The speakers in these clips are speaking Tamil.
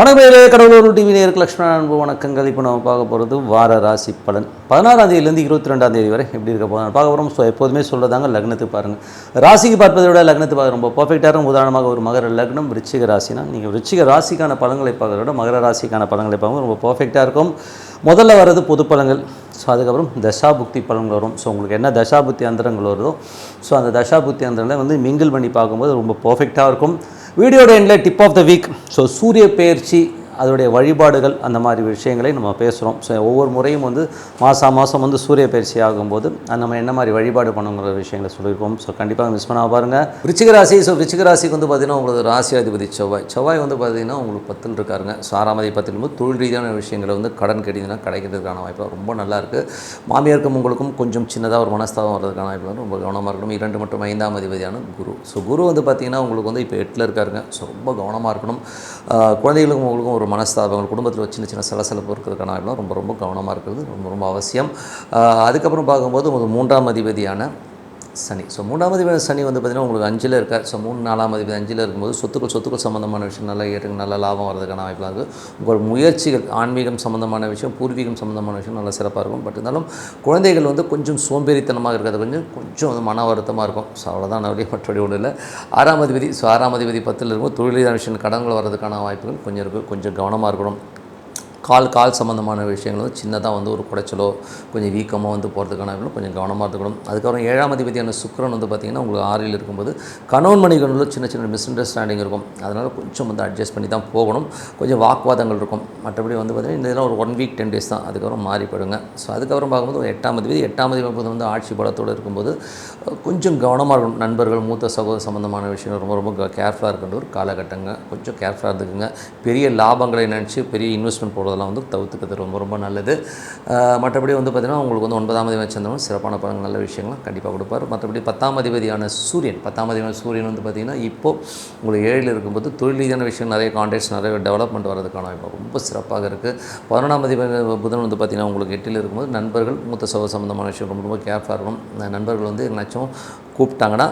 வணக்கமே கடவுளூர் டிவி நேருக்கு லக்ஷ்மண அன்பு வணக்கங்கள். இப்போ நம்ம பார்க்க போகிறது வார ராசி பலன். பதினாறாம் தேதியிலேருந்து இருபத்தி ரெண்டாம் தேதி வரை எப்படி இருக்க போதும் பார்க்க போகிறோம் ஸோ எப்போதுமே சொல்கிறதாங்க லக்னத்துக்கு பாருங்கள் ராசிக்கு பார்ப்பதை விட லக்னத்துக்கு பார்க்க ரொம்ப பர்ஃபெக்டாக இருக்கும். உதாரணமாக ஒரு மகர லக்னம் விருச்சிக ராசினா நீங்கள் விருச்சிக ராசிக்கான பலன்களை பார்க்கறத விட மகர ராசிக்கான பலன்களை பார்க்கும்போது ரொம்ப பர்ஃபெக்டாக இருக்கும். முதல்ல வர்றது பொது பலன்கள். ஸோ அதுக்கப்புறம் தசாபுக்தி பலன்கள் வரும். ஸோ உங்களுக்கு என்ன தசாபுக்தி அந்தரங்கள் வருதோ ஸோ அந்த தசாபுக்தி அந்தரங்களை வந்து மிங்கிள் பண்ணி பார்க்கும்போது ரொம்ப பர்ஃபெக்டாக இருக்கும். வீடியோட எண்டில் tip of the week so சூரிய பெயர்ச்சி அதோடைய வழிபாடுகள் அந்த மாதிரி விஷயங்களை நம்ம பேசுகிறோம் ஸோ ஒவ்வொரு முறையும் வந்து மாதம் மாதம் வந்து சூரிய பயிற்சி ஆகும்போது நம்ம என்ன மாதிரி வழிபாடு பண்ணுங்கிற விஷயங்களை சொல்லியிருக்கோம். ஸோ கண்டிப்பாக மிஸ் பண்ணால் பாருங்கள் ரிச்சிகராசி ஸோ ரிச்சிகராசிக்கு வந்து பார்த்திங்கன்னா உங்களுக்கு ராசியாதிபதி செவ்வாய். செவ்வாய் வந்து பார்த்திங்கன்னா உங்களுக்கு பத்துன்னு இருக்காருங்க. ஸோ ஆறாமதி பத்தில் போது தொழில் ரீதியான விஷயங்களை வந்து கடன் கேட்டிங்கன்னா கிடைக்கிறதுக்கான வாய்ப்பு ரொம்ப நல்லாயிருக்கு மாமியாருக்கும் உங்களுக்கும் கொஞ்சம் சின்னதாக ஒரு மனஸ்தாபம் வர்றதுக்கான வாய்ப்பு வந்து ரொம்ப கவனமாக இருக்கணும். இரண்டு மற்றும் ஐந்தாம் அதிபதியான குரு. ஸோ குரு வந்து பார்த்திங்கன்னா உங்களுக்கு வந்து இப்போ எட்டில் இருக்காருங்க. ஸோ ரொம்ப கவனமாக இருக்கணும். குழந்தைகளுக்கும் உங்களுக்கும் ஒரு மனஸ்தாபங்கள் குடும்பத்தில் ஒரு சின்ன சின்ன சலசலப்பு இருக்கிறதுக்கான ரொம்ப ரொம்ப கவனமாக இருக்கிறது ரொம்ப ரொம்ப அவசியம். அதுக்கப்புறம் பார்க்கும்போது மூன்றாம் அதிபதியான சனி. ஸோ மூணாவது சனி வந்து பார்த்திங்கன்னா உங்களுக்கு அஞ்சில் இருக்கார். ஸோ மூணு நாலாம் அதிபதி அஞ்சில் இருக்கும்போது சொத்துக்கள் சொத்துக்கள் சம்மந்தமான விஷயம் நல்லா ஏற்றுங்க நல்ல லாபம் வரதுக்கான வாய்ப்பெலாம் இருக்குது உங்கள் முயற்சிகள் ஆன்மீகம் சம்மந்தமான விஷயம் பூர்வீகம் சம்மந்தமான விஷயம் நல்லா சிறப்பாக இருக்கும். பட் இருந்தாலும் குழந்தைகள் வந்து கொஞ்சம் சோம்பேறித்தனமாக இருக்கிறது. கொஞ்சம் கொஞ்சம் வந்து மன வருத்தமாக இருக்கும். ஸோ அவ்வளோதான் அப்படியே மற்றபடி ஒன்றும் இல்லை. ஆறாம் அதிபதி ஸோ ஆறாம் அதிபதி பத்தில் இருக்கும் தொழிலான விஷயம் கடன்கள் வரதுக்கான வாய்ப்புகள் கொஞ்சம் இருக்குது கொஞ்சம் கவனமாக இருக்கணும். கால் கால் சம்மந்தமான விஷயங்கள் வந்து சின்னதாக வந்து ஒரு குடைச்சலோ கொஞ்சம் வீக்கமாக வந்து போகிறதுக்கான கொஞ்சம் கவனமாக இருக்கணும். அதுக்கப்புறம் ஏழாம் அதிபதியான சுக்கிரன் வந்து பார்த்திங்கன்னா உங்களுக்கு ஆறில் இருக்கும்போது கணவன் மணிகளில் சின்ன சின்ன மிஸ் அண்டர்ஸ்டாண்டிங் இருக்கும். அதனால் கொஞ்சம் வந்து அட்ஜஸ்ட் பண்ணி தான் போகணும். கொஞ்சம் வாக்குவாதங்கள் இருக்கும். மற்றபடி வந்து பார்த்திங்கன்னா இந்த இதெல்லாம் ஒரு ஒன் வீக் டென் டேஸ் தான். அதுக்கப்புறம் மாறிப்படுங்க ஸோ அதுக்கப்புறம் பார்க்கும்போது ஒரு எட்டாம் அதிபதி எட்டாம் அதிபதி வந்து ஆட்சி பலத்தோடு இருக்கும்போது கொஞ்சம் கவனமாக இருக்கணும். நண்பர்கள் மூத்த சகோதர சம்மந்தமான விஷயங்கள் ரொம்ப ரொம்ப கேர்ஃபுல்லாக இருக்கின்ற ஒரு காலகட்டங்க கொஞ்சம் கேர்ஃபுல்லாக இருந்துக்குங்க. பெரிய லாபங்களை நினச்சி பெரிய இன்வெஸ்ட்மெண்ட் போடுறதெல்லாம் வந்து தவிர்த்துக்கிறது ரொம்ப ரொம்ப நல்லது. மற்றபடி வந்து பார்த்திங்கன்னா உங்களுக்கு வந்து ஒன்பதாம் அதிபதி சேர்ந்தவங்க சிறப்பான பலன் நல்ல விஷயங்கள்லாம் கண்டிப்பாக கொடுப்பார். மற்றபடி பத்தாம் அதிபதியான சூரியன் பத்தாம் அதிபதியான சூரியன் வந்து பார்த்திங்கன்னா இப்போது உங்களுக்கு ஏழில் இருக்கும்போது தொழில் ரீதியான விஷயம் நிறைய கான்டாக்ட்ஸ் நிறைய டெவலப்மெண்ட் வரதுக்கான வாய்ப்பு ரொம்ப சிறப்பாக இருக்குது பதினொன்றாம் அதிபதி புதன் வந்து பார்த்திங்கன்னா உங்களுக்கு எட்டில் இருக்கும்போது நண்பர்கள் மூத்த சகோதர சம்மந்தமான விஷயம் ரொம்ப ரொம்ப கேர்ஃபுல்லாக இருக்கும் நண்பர்கள் வந்து என்னாச்சும் கூப்பிட்டாங்கன்னா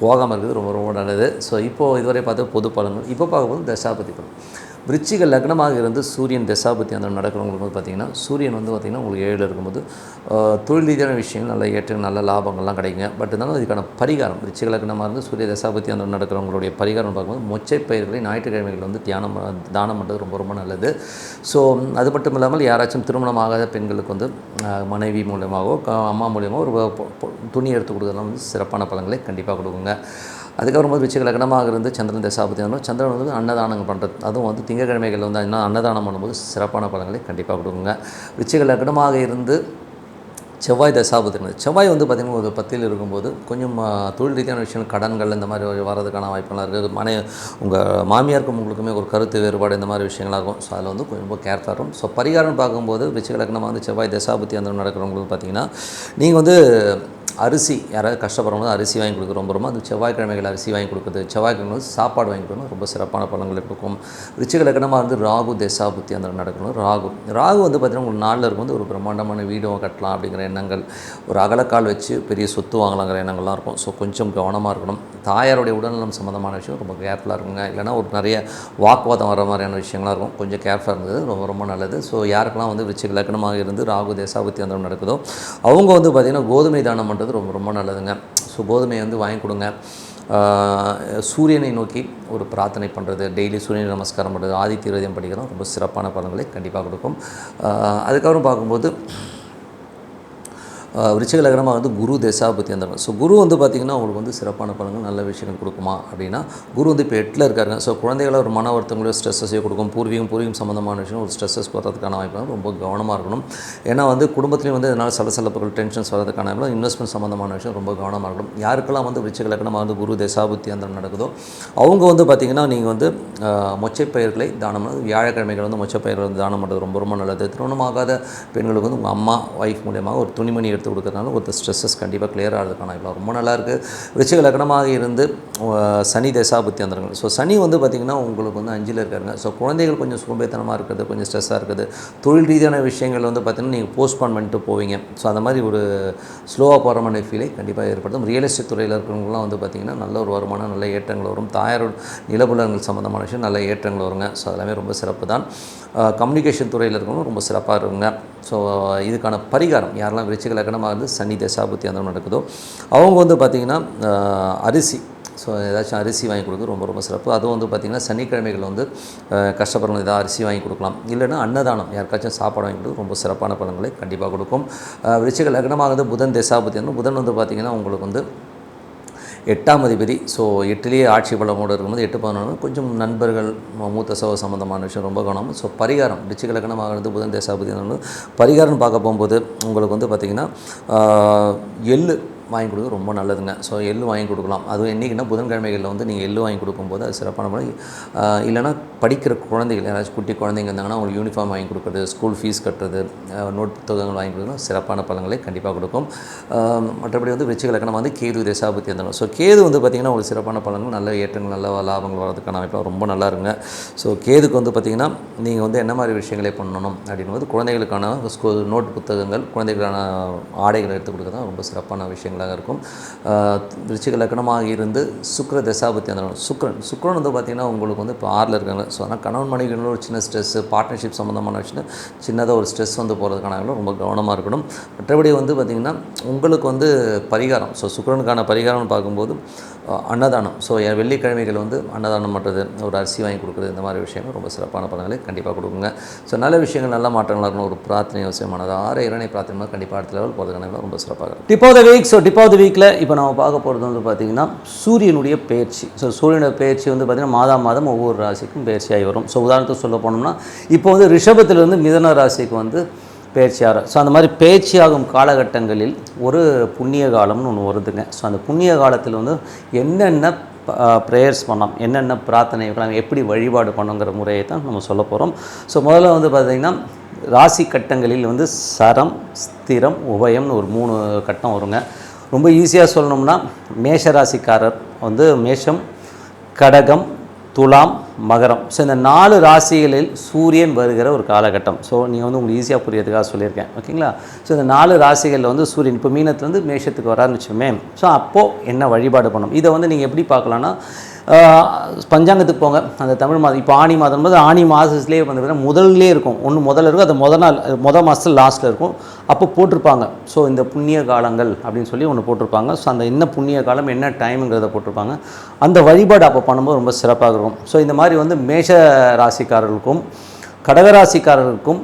போகாமல் இருக்குது ரொம்ப ரொம்ப நல்லது. ஸோ இப்போது இதுவரை பார்த்து பொது பலன்கள் இப்போ பார்க்கும்போது தசாபதி பலன். விருச்சிக லக்னமாக இருந்து சூரியன் தசாபதி அந்த நடக்கிறவங்களுக்கு வந்து பார்த்திங்கன்னா சூரியன் வந்து பார்த்திங்கன்னா உங்களுக்கு ஏழில் இருக்கும்போது தொழில் ரீதியான விஷயங்கள் நல்ல ஏற்ற நல்ல லாபங்கள்லாம் கிடைக்குங்க. பட் இருந்தாலும் அதுக்கான பரிகாரம் விருச்சிக லக்னமாக இருந்து சூரிய தசாபதி அந்த நடக்கிறவங்களுடைய பரிகாரம் பார்க்கும்போது மொச்சை பயிர்களை ஞாயிற்றுக்கிழமைகள் வந்து தியானம் தானம் பண்ணுறது ரொம்ப ரொம்ப நல்லது. ஸோ அது மட்டும் இல்லாமல் யாராச்சும் திருமணம் ஆகாத பெண்களுக்கு வந்து மனைவி மூலியமாகவோ அம்மா மூலியமாகவோ ஒரு துணி எடுத்து கொடுக்குறதுலாம் வந்து சிறப்பான பழங்களை கண்டிப்பாக கொடுக்குங்க. அதுக்கப்புறம் வந்து விச்சக லக்னமாக இருந்து சந்திரன் தசாபதி வந்து சந்திரன் வந்து அன்னதானங்கள் பண்ணுறது அதுவும் வந்து திங்கக்கிழமைகள் வந்து என்ன அன்னதானம் பண்ணும்போது சிறப்பான பலன்களை கண்டிப்பாக கொடுக்குங்க. விச்சக லக்னமாக இருந்து செவ்வாய் தசாபதி செவ்வாய் வந்து பார்த்திங்கன்னா ஒரு பத்தில் இருக்கும்போது கொஞ்சம் தொழில் ரீதியான விஷயம் கடன்கள் இந்த மாதிரி வர்றதுக்கான வாய்ப்பெல்லாம் இருக்குது. மனை உங்கள் மாமியாருக்கும் உங்களுக்குமே ஒரு கருத்து வேறுபாடு இந்த மாதிரி விஷயங்களாக இருக்கும். ஸோ அதில் வந்து கொஞ்சம் ரொம்ப கேர்ஃபுல்லாக இருக்கும். ஸோ பரிகாரம் பார்க்கும்போது விச்சக லக்னமாக வந்து செவ்வாய் தசாபதி அந்த நடக்கிறவங்களுக்கு பார்த்தீங்கன்னா நீங்கள் வந்து அரிசி யாராவது கஷ்டப்படுறவங்க அரிசி வாங்கி கொடுக்குறோம் ரொம்ப ரொம்ப அது செவ்வாய்க்கிழமைகள் அரிசி வாங்கி கொடுக்குறது செவ்வாய்க்கிழமை சாப்பாடு வாங்கி கொடுக்கணும். ரொம்ப சிறப்பான பலன்களை இருக்கும் ரிச்சிகலக்கணமாக வந்து ராகு தசாபுத்தி அந்த நடக்கணும். ராகு. ராகு வந்து பார்த்திங்கன்னா உங்களுக்கு நாளில் இருக்கும்போது ஒரு பிரம்மாண்டமான வீடும் கட்டலாம் அப்படிங்கிற எண்ணங்கள். ஒரு அகலக்கால் வச்சு பெரிய சொத்து வாங்கலாங்கிற எண்ணங்கள்லாம் இருக்கும். ஸோ கொஞ்சம் கவனமாக இருக்கணும். தாயாருடைய உடல்நலம் சம்மந்தமான விஷயம் ரொம்ப கேர்ஃபுல்லாக இருக்குங்க. இல்லைனா ஒரு நிறைய வாக்குவாதம் வர மாதிரியான விஷயங்கள்லாம் இருக்கும். கொஞ்சம் கேர்ஃபுல்லாக இருந்தது ரொம்ப ரொம்ப நல்லது. ஸோ யாருக்கெல்லாம் வந்து ரிச்சிக லக்கணமாக இருந்து ராகு தேசாபத்தி அந்த நடக்குதோ அவங்க வந்து பார்த்திங்கன்னா கோதுமை தானம் பண்ணுறது ரொம்ப ரொம்ப நல்லதுங்க. ஸோ கோதுமையை வந்து வாங்கி கொடுங்க. சூரியனை நோக்கி ஒரு பிரார்த்தனை பண்ணுறது டெய்லி சூரிய நமஸ்காரம் பண்ணுறது ஆதித்ய ஹிருதயம் படிக்கிறோம். ரொம்ப சிறப்பான பலன்களை கண்டிப்பாக கொடுக்கும். அதுக்கப்புறம் பார்க்கும்போது விருச்சிக லக்னமாக வந்து குரு தசாபதி அந்த ஸோ குரு வந்து பார்த்திங்கன்னா அவங்களுக்கு வந்து சிறப்பான பலன்கள் நல்ல விஷயங்கள் கொடுக்குமா அப்படின்னா குரு வந்து இப்போ எட்டில் இருக்காருங்க. ஸோ குழந்தைகளை ஒரு மன வருத்தங்களோ ஸ்ட்ரெஸ்ஸஸையோ கொடுக்கும். பூர்வீகம் பூர்வீகம் சம்மந்தமான விஷயம் ஒரு ஸ்ட்ரெஸ்ஸஸ் வர்றதுக்கான வாய்ப்பு ரொம்ப கவனமாக இருக்கணும். ஏன்னா வந்து குடும்பத்துலேயும் வந்து இதனால் சலசலப்புகள் டென்ஷன்ஸ் வரதுக்கான வாய்ப்பு இன்வெஸ்ட்மெண்ட் சம்மந்தமான விஷயம் ரொம்ப கவனமாக இருக்கணும். யாருக்கெல்லாம் வந்து விருச்சிக லக்னமாக வந்து குரு தசாபுத்தி அந்த நடக்குதோ அவங்க வந்து பார்த்திங்கன்னா நீங்கள் வந்து ஆஹ், தானம் வியாழக்கிழமைகள் வந்து மொச்சப்பயிர்கள் வந்து தானம் பண்ணுறது ரொம்ப ரொம்ப நல்லது. திருமணமாகாத பெண்களுக்கு வந்து உங்கள் அம்மா ஒய்ஃப் மூலியமாக ஒரு துணிமணி எடுத்து கொடுக்கறதுனால ஒரு ஸ்ட்ரெஸ்ஸஸ் கண்டிப்பாக கிளியர் ஆகிறதுக்கான இப்போ ரொம்ப நல்லா இருக்குது விருச்சிக லக்னமாக இருந்து சனி தசாபுத்தி வந்துருங்க. ஸோ சனி வந்து பார்த்திங்கன்னா உங்களுக்கு வந்து அஞ்சில் இருக்காருங்க. ஸோ குழந்தைகள் கொஞ்சம் சோம்பேத்தனமாக இருக்கிறது கொஞ்சம் ஸ்ட்ரெஸ்ஸாக இருக்குது. தொழில் ரீதியான விஷயங்கள் வந்து பார்த்திங்கன்னா நீங்கள் போஸ்ட்பான் பண்ணிட்டு போவீங்க. ஸோ அந்த மாதிரி ஒரு ஸ்லோவாக போகிற மாதிரி ஃபீலை கண்டிப்பாக ஏற்படுத்தும். ரியல் எஸ்டேட் துறையில் இருக்கிறவங்களாம் வந்து பார்த்திங்கன்னா நல்ல ஒரு வருமானம் நல்ல ஏற்றங்கள் வரும். தாயாரோட நிலபுலங்கள் சம்மந்தமான விஷயம் நல்ல ஏற்றங்கள் வருங்க. ஸோ அதெல்லாமே ரொம்ப சிறப்பு தான் கம்யூனிகேஷன் துறையில் இருக்கிறவங்களும் ரொம்ப சிறப்பாக இருக்குங்க. ஸோ இதுக்கான பரிகாரம் யாரெல்லாம் விருச்சிக லக்னமாக இருந்து சனி தசாபுத்தி அந்த நடக்குதோ அவங்க வந்து பார்த்திங்கன்னா அரிசி. ஸோ ஏதாச்சும் அரிசி வாங்கி கொடுக்குறது ரொம்ப ரொம்ப சிறப்பு. அதுவும் வந்து பார்த்திங்கன்னா சனிக்கிழமைகள் வந்து கஷ்டப்படுறவங்க ஏதாவது அரிசி வாங்கி கொடுக்கலாம். இல்லைன்னா அன்னதானம் யாருக்காச்சும் சாப்பாடு வாங்கி கொடுக்குறது ரொம்ப சிறப்பான பலன்களை கண்டிப்பாக கொடுக்கும். விருச்சிக லக்னமாக வந்து புதன் தசாபுத்தி வந்து புதன் வந்து பார்த்திங்கன்னா உங்களுக்கு வந்து எட்டாம் அதிபதி. ஸோ எட்டுலேயே ஆட்சி பலமோடு இருக்கும்போது எட்டு பதினொன்று கொஞ்சம் நண்பர்கள் மூத்த சவ சம்மந்தமான விஷயம் ரொம்ப கவனம். ஸோ பரிகாரம் ரிச்சிக லக்னமாகிறது புதன் தேசாபதி பரிகாரம்னு பரிகாரம் பார்க்க போகும்போது உங்களுக்கு வந்து பார்த்திங்கன்னா எள்ளு வாங்கி கொடுக்க ரொம்ப நல்லதுங்க. ஸோ எள்ளு வாங்கி கொடுக்கலாம். அதுவும் என்றைக்குன்னா புதன்கிழமைகளில் வந்து நீங்கள் எள்ளு வாங்கி கொடுக்கும்போது அது சிறப்பான முறை. இல்லைனா இல்லைன்னா படிக்கிற குழந்தைகள் யாராச்சும் குட்டி குழந்தைங்க இருந்தாங்கன்னா அவங்களுக்கு யூனிஃபார்ம் வாங்கி கொடுக்குறது ஸ்கூல் ஃபீஸ் கட்டுறது நோட் புத்தகங்கள் வாங்கி கொடுக்கணும் சிறப்பான பலன்களை கண்டிப்பாக கொடுக்கும். மற்றபடி வந்து விருச்சிக வந்து கேது தசாபத்தி இருந்தாலும் ஸோ கேது வந்து பார்த்திங்கன்னா உங்களுக்கு சிறப்பான பலன்கள் நல்ல ஏற்றங்கள் நல்ல லாபங்கள் வரதுக்கான அமைப்பாக ரொம்ப நல்லா இருங்க ஸோ கேதுக்கு வந்து பார்த்திங்கன்னா நீங்கள் வந்து என்ன மாதிரி விஷயங்களை பண்ணணும் அப்படின்னும்போது குழந்தைகளுக்கான ஸ்கூல் நோட் புத்தகங்கள் குழந்தைகளுக்கான ஆடைகளை எடுத்து கொடுக்க தான் ரொம்ப சிறப்பான விஷயங்கள். விஷயங்களாக இருக்கும். விருச்சிக லக்கணமாக இருந்து சுக்கர தசாபத்தி அந்த சுக்ரன் சுக்ரன் வந்து பார்த்திங்கன்னா உங்களுக்கு வந்து இப்போ ஆறில் இருக்காங்க. ஸோ அதனால் கணவன் மனைவிகளும் ஒரு சின்ன ஸ்ட்ரெஸ்ஸு பார்ட்னர்ஷிப் சம்மந்தமான விஷயம் சின்னதாக ஒரு ஸ்ட்ரெஸ் வந்து போகிறதுக்கான ரொம்ப கவனமாக இருக்கணும். மற்றபடி வந்து பார்த்திங்கன்னா உங்களுக்கு வந்து பரிகாரம். ஸோ சுக்கரனுக்கான பரிகாரம்னு பார்க்கும்போது அன்னதானம். ஸோ என் வெள்ளிக்கிழமைகள் வந்து அன்னதானம் பண்ணுறது ஒரு அரிசி வாங்கி கொடுக்குறது இந்த மாதிரி விஷயங்கள் ரொம்ப சிறப்பான பலன்களை கண்டிப்பாக கொடுக்குங்க. ஸோ நல்ல விஷயங்கள் நல்ல மாற்றங்களாக இருக்கணும் ஒரு பிரார்த்தனை அவசியமானது. ஆறு இரணை பிரார்த்தனை கண்டிப்பாக அடுத்த லெவல் போகிறதுக்கான ரொம்ப சிறப்பாக இருக்கும். Tip of the week so tip of the வீக்கில் இப்போ நம்ம பார்க்க போகிறது வந்து பார்த்திங்கன்னா சூரியனுடைய பயிற்சி ஸோ சூரியனுடைய பயிற்சி வந்து பார்த்திங்கன்னா மாதம் மாதம் ஒவ்வொரு ராசிக்கும் பயிற்சியாகி வரும். ஸோ உதாரணத்துக்கு சொல்ல போனோம்னா இப்போ வந்து ரிஷபத்திலிருந்து மிதன ராசிக்கு வந்து பேச்சியார். ஸோ அந்த மாதிரி பேச்சியாகும் காலகட்டங்களில் ஒரு புண்ணிய காலம்னு ஒன்று வருதுங்க. ஸோ அந்த புண்ணிய காலத்தில் வந்து என்னென்ன ப்ரேயர்ஸ் பண்ணலாம் என்னென்ன பிரார்த்தனை இருக்கலாம் எப்படி வழிபாடு பண்ணுங்கிற முறையை தான் நம்ம சொல்ல போகிறோம் ஸோ முதல்ல வந்து பார்த்திங்கன்னா ராசி கட்டங்களில் வந்து சரம் ஸ்திரம் உபயம்னு ஒரு மூணு கட்டம் வருங்க. ரொம்ப ஈஸியாக சொல்லணும்னா மேஷ ராசிக்காரர் வந்து மேஷம் கடகம் துலாம் மகரம். ஸோ இந்த நாலு ராசிகளில் சூரியன் வருகிற ஒரு காலகட்டம். ஸோ நீங்கள் வந்து உங்களுக்கு ஈஸியாக புரியறதுக்காக சொல்லியிருக்கேன். ஓகேங்களா ஸோ இந்த நாலு ராசிகளில் வந்து சூரியன் இப்போ மீனத்துலேருந்து மேஷத்துக்கு வரான்னு வச்சுமே ஸோ அப்போது என்ன வழிபாடு பண்ணணும்? இதை வந்து நீங்கள் எப்படி பார்க்கலான்னா பஞ்சாங்கத்துக்கு போங்க. அந்த தமிழ் மாதம் இப்போ ஆணி மாதம் போது ஆணி மாதத்துலேயே வந்து முதல்லே இருக்கும். ஒன்று முதல்ல இருக்கும் அது முத நாள் மொதல் மாதத்தில் லாஸ்ட்டில் இருக்கும். அப்போ போட்டிருப்பாங்க. ஸோ இந்த புண்ணிய காலங்கள் அப்படின்னு சொல்லி ஒன்று போட்டிருப்பாங்க. ஸோ அந்த என்ன புண்ணிய காலம் என்ன டைமுங்கிறத போட்டிருப்பாங்க. அந்த வழிபாடு அப்போ பண்ணும்போது ரொம்ப சிறப்பாக இருக்கும். ஸோ இந்த மாதிரி வந்து மேஷ ராசிக்காரர்களுக்கும் கடகராசிக்காரர்களுக்கும்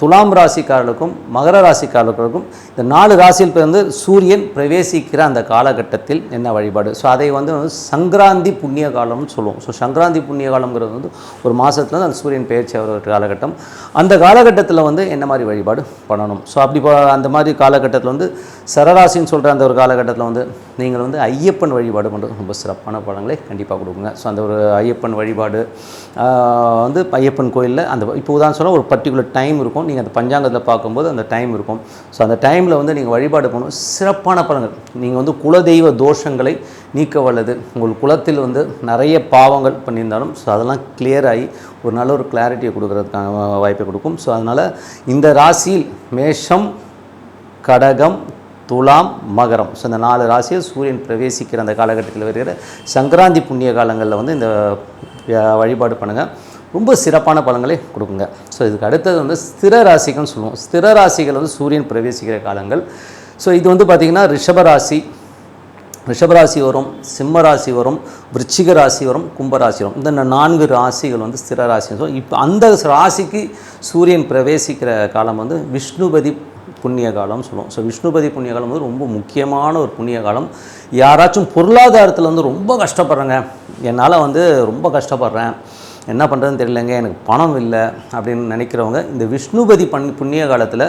துலாம் ராசிக்காரர்களுக்கும் மகர ராசிக்காரர்களுக்கும் இந்த நாலு ராசியில் பிறந்து சூரியன் பிரவேசிக்கிற அந்த காலகட்டத்தில் என்ன வழிபாடு? ஸோ அதை வந்து சங்கராந்தி புண்ணிய காலம்னு சொல்லுவோம். ஸோ சங்கராந்தி புண்ணிய காலம்ங்கிறது வந்து ஒரு மாதத்தில் வந்து அந்த சூரியன் பயிற்சி ஆகிற ஒரு காலகட்டம். அந்த காலகட்டத்தில் வந்து என்ன மாதிரி வழிபாடு பண்ணணும்? ஸோ அப்படி அந்த மாதிரி காலகட்டத்தில் வந்து சரராசின்னு சொல்கிற அந்த ஒரு காலகட்டத்தில் வந்து நீங்கள் வந்து ஐயப்பன் வழிபாடு பண்ணுறது ரொம்ப சிறப்பான படங்களை கண்டிப்பாக கொடுக்குங்க. ஸோ அந்த ஒரு ஐயப்பன் வழிபாடு வந்து ஐயப்பன் கோயிலில் அந்த இப்போ உதாரணம் சொன்னால் ஒரு பர்டிகுலர் டைம் இருக்கும். நீங்கள் அந்த பஞ்சாங்கத்தில் பார்க்கும்போது அந்த டைம் இருக்கும். ஸோ அந்த டைமில் வந்து நீங்கள் வழிபாடு பண்ணணும். சிறப்பான பலன்கள். நீங்கள் வந்து குலதெய்வ தோஷங்களை நீக்க வல்லது. உங்கள் குலத்தில் வந்து நிறைய பாவங்கள் பண்ணியிருந்தாலும் ஸோ அதெல்லாம் கிளியர் ஆகி ஒரு நல்ல ஒரு கிளாரிட்டியை கொடுக்குறதுக்கான வாய்ப்பை கொடுக்கும். ஸோ அதனால் இந்த ராசியில் மேஷம் கடகம் துலாம் மகரம். ஸோ இந்த நாலு ராசியில் சூரியன் பிரவேசிக்கிற அந்த காலகட்டத்தில் வருகிற சங்கராந்தி புண்ணிய காலங்களில் வந்து இந்த வழிபாடு பண்ணுங்கள் ரொம்ப சிறப்பான பலன்களை கொடுக்குங்க. ஸோ இதுக்கு அடுத்தது வந்து ஸ்திர ராசிகள்னு சொல்லுவோம். ஸ்திர ராசிகள் வந்து சூரியன் பிரவேசிக்கிற காலங்கள். ஸோ இது வந்து பார்த்திங்கன்னா ரிஷபராசி ரிஷபராசி வரும் சிம்ம ராசி வரும் விருச்சிக ராசி வரும் கும்பராசி வரும். இந்த நான்கு ராசிகள் வந்து ஸ்திர ராசி ஸோ இப்போ அந்த ராசிக்கு சூரியன் பிரவேசிக்கிற காலம் வந்து விஷ்ணுபதி புண்ணிய காலம்னு சொல்லுவோம். ஸோ விஷ்ணுபதி புண்ணிய காலம் வந்து ரொம்ப முக்கியமான ஒரு புண்ணிய காலம். யாராச்சும் பொருளாதாரத்தில் வந்து ரொம்ப கஷ்டப்படுறேங்க. என்னால் வந்து ரொம்ப கஷ்டப்படுறேன். என்ன பண்ணுறதுன்னு தெரியலங்க எனக்கு பணம் இல்லை அப்படின்னு நினைக்கிறவங்க இந்த விஷ்ணுபதி பண் புண்ணிய காலத்தில்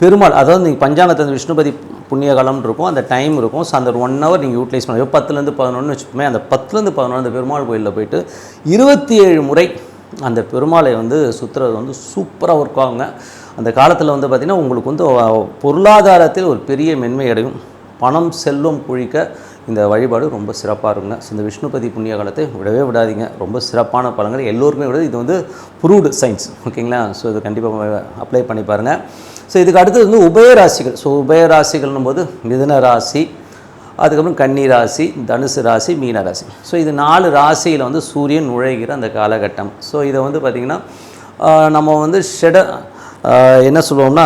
பெருமாள் அதாவது நீங்கள் பஞ்சாங்கத்தில் விஷ்ணுபதி புண்ணிய காலம்னு இருக்கும் அந்த டைம் இருக்கும். ஸோ அந்த ஒரு ஒன் ஹவர் நீங்கள் யூட்டிலைஸ் பண்ணுவோம் பத்துலேருந்து பதினொன்று வச்சுப்போமே அந்த பத்துலேருந்து பதினொன்று அந்த பெருமாள் கோயிலில் போயிட்டு இருபத்தி ஏழு முறை அந்த பெருமாளை வந்து சுற்றுறது வந்து சூப்பராக ஒர்க் ஆகுங்க. அந்த காலத்தில் வந்து பார்த்திங்கன்னா உங்களுக்கு வந்து பொருளாதாரத்தில் ஒரு பெரிய மென்மை அடையும். பணம் செல்வம் குழிக்க இந்த வழிபாடு ரொம்ப சிறப்பாக இருக்குங்க. ஸோ இந்த விஷ்ணுபதி புண்ணிய காலத்தை விடவே விடாதீங்க. ரொம்ப சிறப்பான பழங்கள் எல்லோருக்குமே விட இது வந்து ப்ரூவ்டு சயின்ஸ் ஓகேங்களா ஸோ இது கண்டிப்பாக அப்ளை பண்ணி பாருங்கள் ஸோ இதுக்கு அடுத்தது வந்து உபயராசிகள். ஸோ உபயராசிகள்னும் போது மிதன ராசி அதுக்கப்புறம் கன்னி ராசி தனுசு ராசி மீன ராசி. ஸோ இது நாலு ராசியில் வந்து சூரியன் நுழைகிற அந்த காலகட்டம். ஸோ இதை வந்து பார்த்திங்கன்னா நம்ம வந்து ஷெட என்ன சொல்லுவோம்னா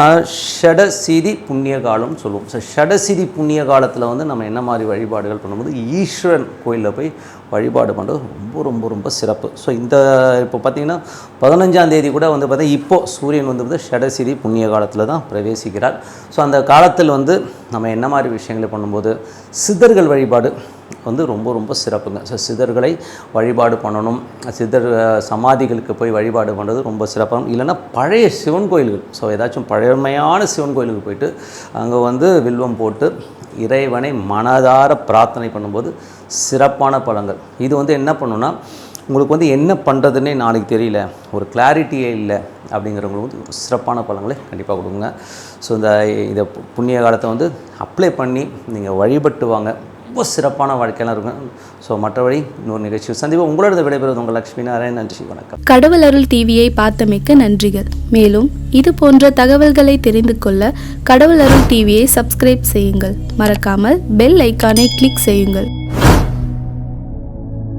ஷடசிதி புண்ணிய காலம்னு சொல்லுவோம். ஸோ ஷடசிதி புண்ணிய காலத்தில் வந்து நம்ம என்ன மாதிரி வழிபாடுகள் பண்ணும்போது ஈஸ்வரன் கோயிலில் போய் வழிபாடு பண்ணுறது ரொம்ப ரொம்ப ரொம்ப சிறப்பு. ஸோ இந்த இப்போ பார்த்திங்கன்னா பதினஞ்சாம் தேதி கூட வந்து பார்த்தீங்கன்னா இப்போ சூரியன் வந்து வந்து ஷடசிதி புண்ணிய காலத்தில் தான் பிரவேசிக்கிறார். ஸோ அந்த காலத்தில் வந்து நம்ம என்ன மாதிரி விஷயங்களை பண்ணும்போது சித்தர்கள் வழிபாடு வந்து ரொம்ப ரொம்ப சிறப்புங்க. ஸோ சித்தர்களை வழிபாடு பண்ணணும். சித்தர் சமாதிகளுக்கு போய் வழிபாடு பண்ணுறது ரொம்ப சிறப்பாக இல்லைன்னா பழைய சிவன் கோயில்கள். ஸோ ஏதாச்சும் பழமையான சிவன் கோயிலுக்கு போயிட்டு அங்கே வந்து வில்வம் போட்டு இறைவனை மனதார பிரார்த்தனை பண்ணும்போது சிறப்பான பலன்கள். இது வந்து என்ன பண்ணுன்னா உங்களுக்கு வந்து என்ன பண்ணுறதுன்னே நாளைக்கு தெரியல. ஒரு கிளாரிட்டியே இல்லை அப்படிங்கிறவங்களுக்கு வந்து சிறப்பான பழங்களை கண்டிப்பாக கொடுங்க. ஸோ இந்த இதை பு- புண்ணிய காலத்தை வந்து அப்ளை பண்ணி நீங்கள் வழிபட்டு வாங்க. ரொம்ப சிறப்பான வாழ்க்கையெல்லாம் இருக்கும். ஸோ மற்றபடி இன்னொரு நிகழ்ச்சி சந்திப்பாக உங்களோட விடைபெறுவது உங்கள் லக்ஷ்மி நாராயண் நன்றி வணக்கம். கடவுள் அருள் டிவியை பார்த்தமைக்க நன்றிகள். மேலும் இது போன்ற தகவல்களை தெரிந்து கொள்ள கடவுள் அருள் டிவியை சப்ஸ்கிரைப் செய்யுங்கள். மறக்காமல் பெல் ஐக்கானை கிளிக் செய்யுங்கள்.